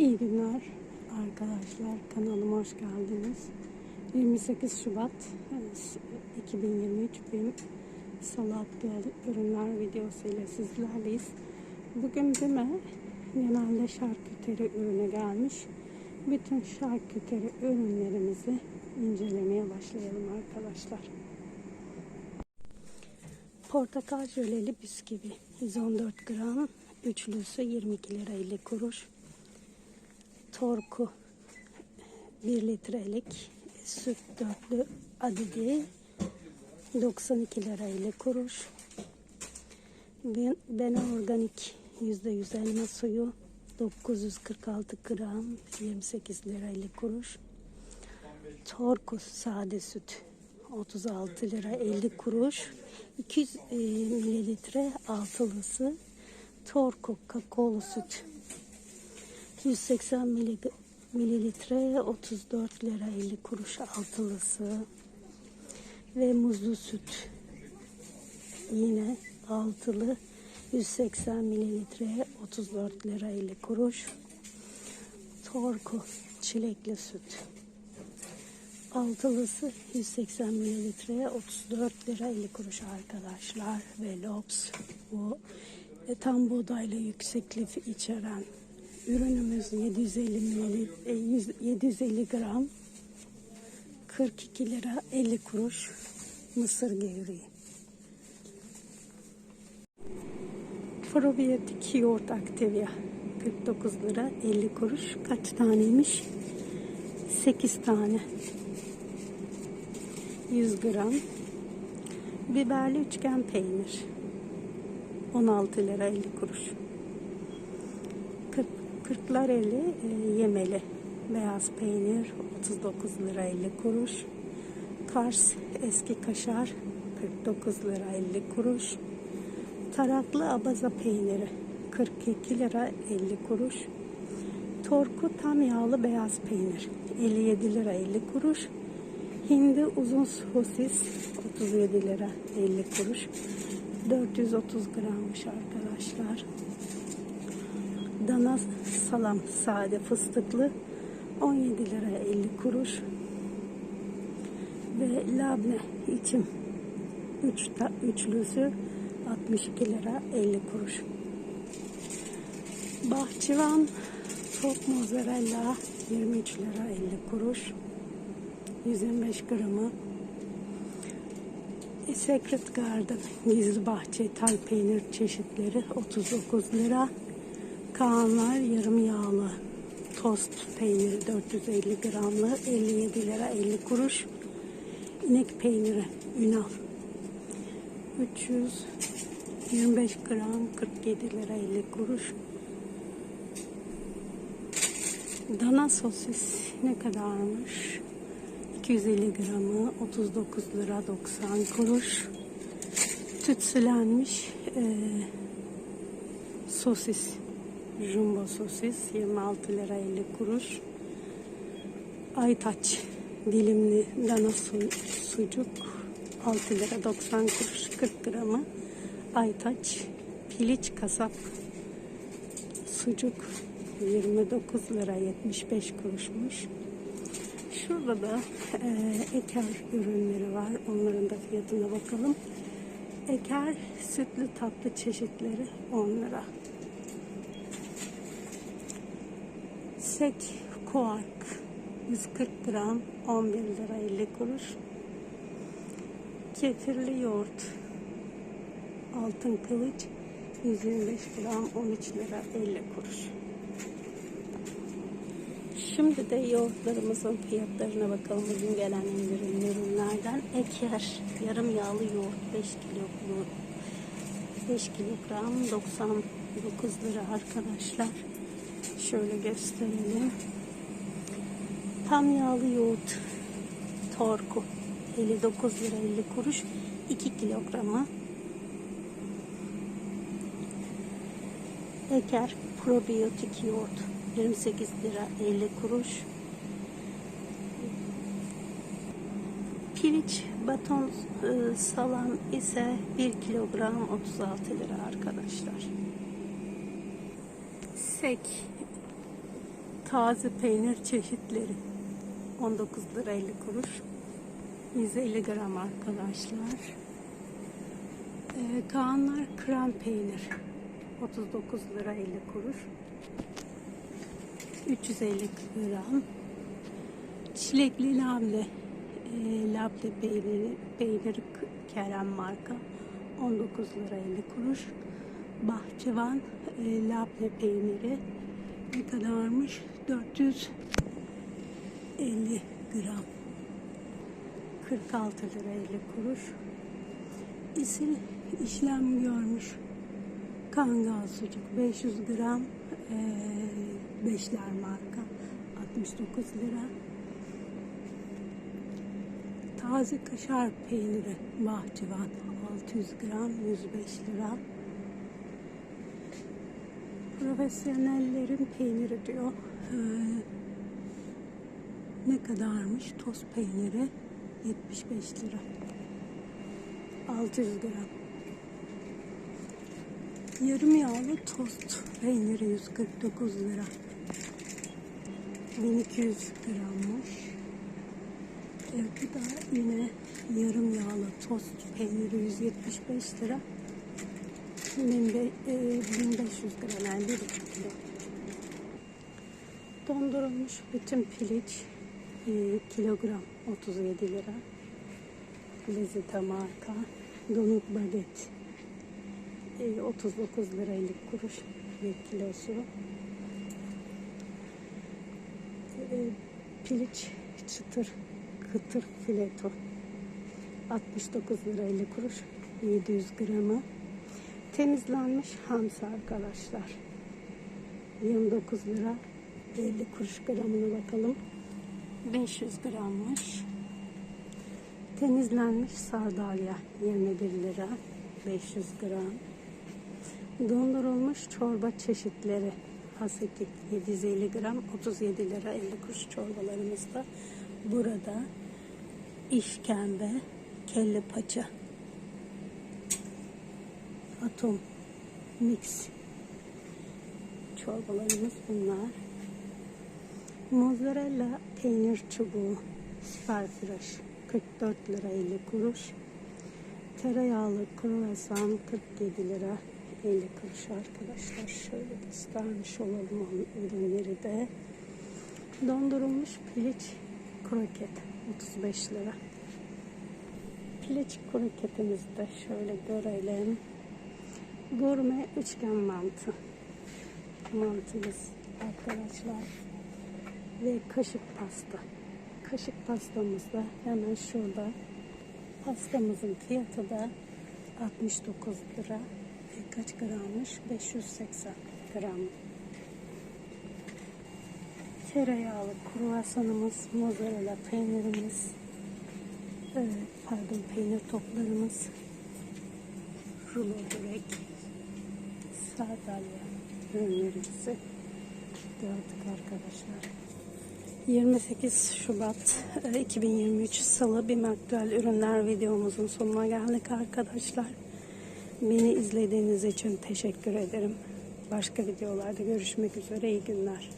İyi günler arkadaşlar. Kanalıma hoş geldiniz. 28 Şubat e, 2023 gün Salı Aktual ürünler videosu ile sizlerleyiz. Bugün BİM'e genelde şarküteri ürünü gelmiş. Bütün şarküteri ürünlerimizi incelemeye başlayalım arkadaşlar. Portakal jöleli bisküvi 114 gram üçlüsü 22 lira 50 kuruş. Torku 1 litrelik süt dörtlü adedi 92 lira 50 kuruş. Ben, Bena organik %100 elma suyu 946 gram 28 lira 50 kuruş. Torku sade süt 36 lira 50 kuruş. 200 e, mililitre altılısı Torku kakaolu süt 180 mili- mililitre 34 lira 50 kuruş altılısı ve muzlu süt yine altılı. 180 mililitre 34 lira 50 kuruş. Torku çilekli süt Altılısı. 180 mililitre 34 lira 50 kuruş arkadaşlar. Ve Lops bu. E, tam buğdaylı yüksek lif içeren ürünümüz 750 mililitre 750 gram 42 lira 50 kuruş mısır gevreği. Probiyotik yoğurt Activia 49 lira 50 kuruş. Kaç taneymiş? 8 tane. 100 gram. Biberli üçgen peynir. 16 lira 50 kuruş. 40, 40'lar eli e, yemeli. Beyaz peynir 39 lira 50 kuruş. Kars eski kaşar 49 lira 50 kuruş. Taraklı abaza peyniri 42 lira 50 kuruş. Torku tam yağlı beyaz peynir 57 lira 50 kuruş. Hindi uzun sosis 37 lira 50 kuruş. 430 grammış arkadaşlar. Dana salam sade fıstıklı 17 lira 50 kuruş. Ve labne içim 3 ta, üçlüsü 62 lira 50 kuruş. Bahçıvan top mozzarella 23 lira 50 kuruş. 125 gramı. Secret Garden gizli bahçe tal peynir çeşitleri 39 lira. Kaanlar yarım yağlı tost peyniri 450 gramlı 57 lira 50 kuruş. İnek peyniri Ünal 325 gram 47 lira 50 kuruş. Dana sosis ne kadarmış? 250 gramı 39 lira 90 kuruş. Tütsülenmiş e, sosis. Jumbo sosis 26 lira 50 kuruş. Aytaç dilimli dana su, sucuk 6 lira 90 kuruş 40 gramı. Aytaç piliç kasap sucuk 29 lira 75 kuruşmuş. Şurada da e, eker ürünleri var. Onların da fiyatına bakalım. Eker sütlü tatlı çeşitleri 10 lira. Sek kuark 140 gram 11 lira 50 kuruş. Kefirli yoğurt altın kılıç 125 gram 13 lira 50 kuruş. Şimdi de yoğurtlarımızın fiyatlarına bakalım. Bugün gelen indirimli ürünlerden. Eker yarım yağlı yoğurt 5 kilo 5 kilogram 99 lira arkadaşlar. Şöyle gösterelim. Tam yağlı yoğurt Torku 59 lira 50 kuruş 2 kilogramı. Eker probiyotik yoğurt 28 lira 50 kuruş. Piliç baton e, salam ise 1 kilogram 36 lira arkadaşlar. Sek taze peynir çeşitleri. 19 lira 50 kuruş. 150 gram arkadaşlar. Ee, Kaanlar krem peynir. 39 lira 50 kuruş. 350 gram. Çilekli labne e, labne peyniri peyniri Kerem marka. 19 lira 50 kuruş bahçıvan e, labne peyniri ne kadarmış? 450 gram. 46 lira 50 kuruş. İsil işlem görmüş. Kangal sucuk 500 gram e, beşler marka 69 lira. Taze kaşar peyniri bahçıvan 600 gram 105 lira profesyonellerin peyniri diyor Ee, ne kadarmış toz peyniri 75 lira 600 gram Yarım yağlı tost peyniri 149 lira. 1200 grammış. Evet, bu da yine yarım yağlı tost peyniri 175 lira. 1500 gram yani 1,5 kilo. Dondurulmuş bütün piliç e, kilogram 37 lira. Lezita marka. Donuk baget e, 39 lira 50 kuruş bir kilosu. E, piliç çıtır kıtır fileto 69 lira 50 kuruş 700 gramı. Temizlenmiş hamsi arkadaşlar. 29 lira 50 kuruş gramına bakalım. 500 grammış. Temizlenmiş sardalya 21 lira 500 gram. Dondurulmuş çorba çeşitleri haseki 750 gram 37 lira 50 kuruş çorbalarımızda. Burada işkembe, kelle paça, atom, mix çorbalarımız bunlar. Mozzarella peynir çubuğu, sperfresh 44 lira 50 kuruş. Tereyağlı kruvasan 47 lira 50 kuruş arkadaşlar. Şöyle göstermiş olalım o ürünleri de. Dondurulmuş piliç kroket 35 lira. Piliç kroketimizi de şöyle görelim. Gurme üçgen mantı. Mantımız arkadaşlar. Ve kaşık pasta. Kaşık pastamız da hemen şurada. Pastamızın fiyatı da 69 lira. E, kaç grammış? 580 gram. Tereyağlı kruvasanımız, mozzarella peynirimiz, e, pardon peynir toplarımız, rulo börek, sardalya ürünlerimizi gördük arkadaşlar. 28 Şubat e, 2023 Salı bir aktüel ürünler videomuzun sonuna geldik arkadaşlar. Beni izlediğiniz için teşekkür ederim. Başka videolarda görüşmek üzere. İyi günler.